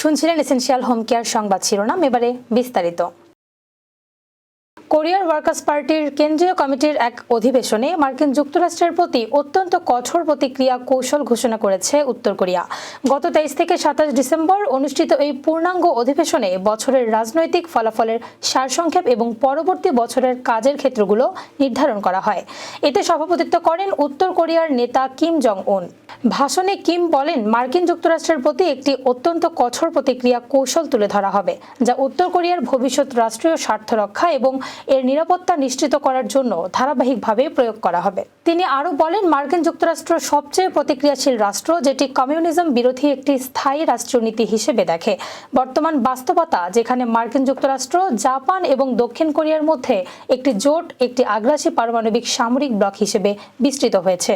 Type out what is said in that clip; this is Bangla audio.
শুনছিলেন এসেনশিয়াল হোম কেয়ার সংবাদ শিরোনাম, এবারে বিস্তারিত। কোরিয়ার ওয়ার্কার্স পার্টির কেন্দ্রীয় কমিটির এক অধিবেশনে মার্কিন যুক্তরাষ্ট্রের প্রতি অত্যন্ত কঠোর প্রতিক্রিয়া কৌশল ঘোষণা করেছে উত্তর কোরিয়া। গত তেইশ থেকে সাতাশ ডিসেম্বর অনুষ্ঠিত এই পূর্ণাঙ্গ অধিবেশনে বছরের রাজনৈতিক ফলাফলের সারসংক্ষেপ এবং পরবর্তী বছরের কাজের ক্ষেত্রগুলো নির্ধারণ করা হয়। এতে সভাপতিত্ব করেন উত্তর কোরিয়ার নেতা কিম জং উন ভাষণে কিম বলেন, মার্কিন যুক্তরাষ্ট্রের প্রতি একটি অত্যন্ত কঠোর প্রতিক্রিয়া কৌশল তুলে ধরা হবে, যা উত্তর কোরিয়ার ভবিষ্যৎ রাষ্ট্রীয় স্বার্থ রক্ষা এবং এর নিরাপত্তা নিশ্চিত করার জন্য ধারাবাহিকভাবে প্রয়োগ করা হবে। তিনি আরও বলেন, মার্কিন যুক্তরাষ্ট্র সবচেয়ে প্রতিক্রিয়াশীল রাষ্ট্র, যেটি কমিউনিজম বিরোধী একটি স্থায়ী রাষ্ট্রীয় নীতি হিসেবে দেখে। বর্তমান বাস্তবতা, যেখানে মার্কিন যুক্তরাষ্ট্র, জাপান এবং দক্ষিণ কোরিয়ার মধ্যে একটি জোট, একটি আগ্রাসী পারমাণবিক সামরিক ব্লক হিসেবে বিস্তৃত হয়েছে।